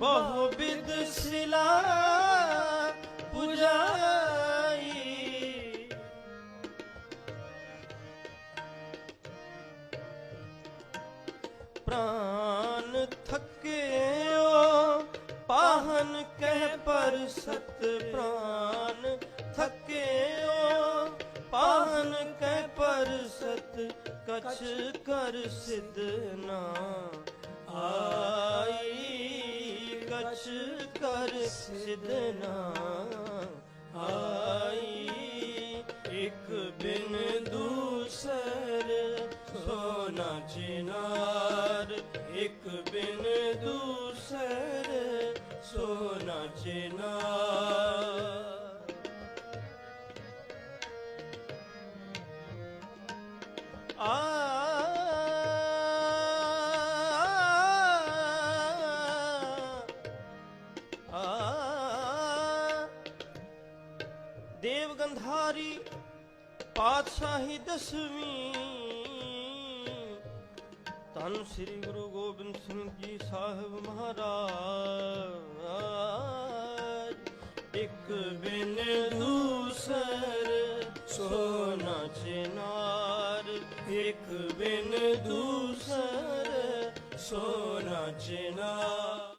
ਬਹੁ ਬਿਦ ਸਿਲਾ ਪੁਜਾਈ। ਪ੍ਰਾਨ ਥਕਿਓ, ਪਾਹਨ ਕਹਿ ਪਰ ਸਤ ਪ੍ਰਾਨ ਥਕਿਓ, ਪਾਹਨ ਕਹਿ ਪਰ ਸਤ, ਕਛ ਕਰ ਸਿਧ ਨਾ। ਆਈ ਕਛ ਆਈ। ਇਕ ਬਿਨ ਦੂਸਰ ਸੋਨਾ ਚਿਨਾਰ। ਇੱਕ ਬਿਨ ਦੂਸਰ ਸੋਨਾ ਚਿਨਾਰ। ਆ ਦੇਵ ਗੰਧਾਰੀ ਪਾਤਸ਼ਾਹੀ ਦਸਵੀਂ। ਧੰਨ ਸ੍ਰੀ ਗੁਰੂ ਗੋਬਿੰਦ ਸਿੰਘ ਜੀ ਸਾਹਿਬ ਮਹਾਰਾਜ। ਇੱਕ ਬਿਨ ਦੂਸਰ ਸੋਨਾ ਚਿਨਾਰ। ਇੱਕ ਬਿਨ ਦੂਸਰ ਸੋਨਾ ਚਿਨਾਰ।